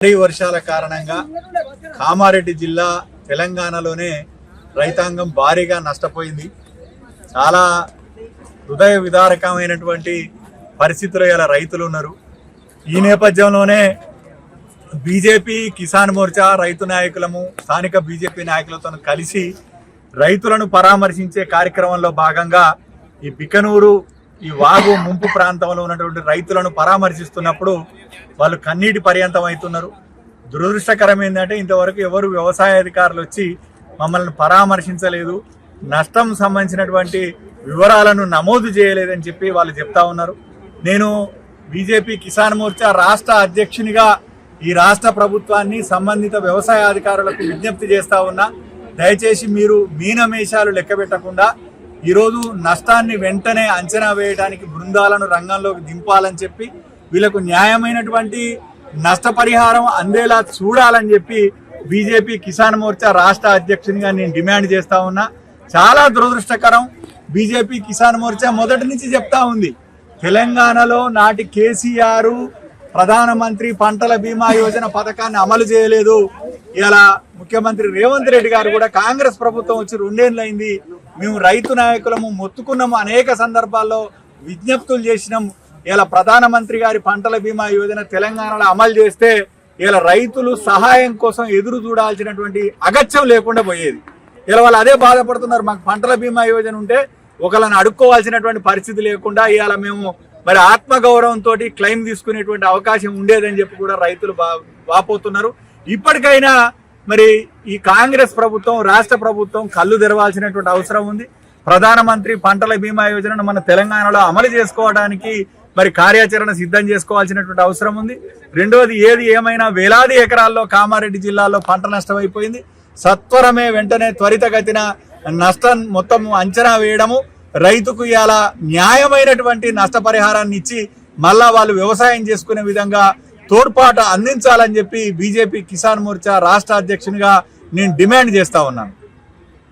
భారీ వర్షాల కారణంగా కామారెడ్డి జిల్లా తెలంగాణలోనే రైతాంగం భారీగా నష్టపోయింది. చాలా హృదయ విదారకమైనటువంటి పరిస్థితులు ఇలా రైతులు ఉన్నారు. ఈ నేపథ్యంలోనే బీజేపీ కిసాన్ మోర్చా రైతు నాయకులము స్థానిక బీజేపీ నాయకులతో కలిసి రైతులను పరామర్శించే కార్యక్రమంలో భాగంగా ఈ బికనూరు ఈ వాగు ముంపు ప్రాంతంలో ఉన్నటువంటి రైతులను పరామర్శిస్తున్నప్పుడు వాళ్ళు కన్నీటి పర్యంతం అవుతున్నారు. దురదృష్టకరం ఏంటంటే ఇంతవరకు ఎవరు వ్యవసాయ అధికారులు వచ్చి మమ్మల్ని పరామర్శించలేదు. నష్టం సంబంధించినటువంటి వివరాలను నమోదు చేయలేదని చెప్పి వాళ్ళు చెప్తా ఉన్నారు. నేను బీజేపీ కిసాన్ మోర్చా రాష్ట్ర అధ్యక్షునిగా ఈ రాష్ట్ర ప్రభుత్వాన్ని సంబంధిత వ్యవసాయ అధికారులకు విజ్ఞప్తి చేస్తా ఉన్నా. దయచేసి మీరు మీనమేషాలు లెక్క పెట్టకుండా ఈరోజు నష్టాన్ని వెంటనే అంచనా వేయడానికి బృందాలను రంగంలోకి దింపాలని చెప్పి వీళ్ళకు న్యాయమైనటువంటి నష్టపరిహారం అందేలా చూడాలని చెప్పి బీజేపీ కిసాన్ మోర్చా రాష్ట్ర అధ్యక్షునిగా నేను డిమాండ్ చేస్తా ఉన్నా. చాలా దురదృష్టకరం. బీజేపీ కిసాన్ మోర్చా మొదటి నుంచి చెప్తా ఉంది. తెలంగాణలో నాటి కేసీఆర్ ప్రధానమంత్రి పంటల బీమా యోజన పథకాన్ని అమలు చేయలేదు. ఇలా ముఖ్యమంత్రి రేవంత్ రెడ్డి గారు కూడా కాంగ్రెస్ ప్రభుత్వం వచ్చి రెండేళ్ళైంది మేము రైతు నాయకులము మొత్తుకున్నాము అనేక సందర్భాల్లో విజ్ఞప్తులు చేసినాం. ఇలా ప్రధానమంత్రి గారి పంటల బీమా యోజన తెలంగాణలో అమలు చేస్తే ఇలా రైతులు సహాయం కోసం ఎదురు చూడాల్సినటువంటి అగత్యం లేకుండా పోయేది. ఇలా వాళ్ళు అదే బాధపడుతున్నారు మాకు పంటల బీమా యోజన ఉంటే ఒకళ్ళని అడుక్కోవాల్సినటువంటి పరిస్థితి లేకుండా ఇవాళ మేము మరి ఆత్మగౌరవంతో క్లెయిమ్ తీసుకునేటువంటి అవకాశం ఉండేదని చెప్పి కూడా రైతులు బా వాపోతున్నారు. ఇప్పటికైనా మరి ఈ కాంగ్రెస్ ప్రభుత్వం రాష్ట్ర ప్రభుత్వం కళ్ళు తెరవాల్సినటువంటి అవసరం ఉంది. ప్రధానమంత్రి పంటల బీమా యోజనను మన తెలంగాణలో అమలు చేసుకోవడానికి మరి కార్యాచరణ సిద్ధం చేసుకోవాల్సినటువంటి అవసరం ఉంది. రెండవది ఏది ఏమైనా వేలాది ఎకరాల్లో కామారెడ్డి జిల్లాలో పంట నష్టం అయిపోయింది సత్వరమే వెంటనే త్వరితగతిన నష్టం మొత్తం అంచనా వేయడము రైతుకు ఇలా న్యాయమైనటువంటి నష్టపరిహారాన్ని ఇచ్చి మళ్ళా వాళ్ళు వ్యవసాయం చేసుకునే విధంగా తోడ్పాటు అందించాలని చెప్పి బీజేపీ కిసాన్ మోర్చా రాష్ట్ర అధ్యక్షునిగా నేను డిమాండ్ చేస్తా ఉన్నాను.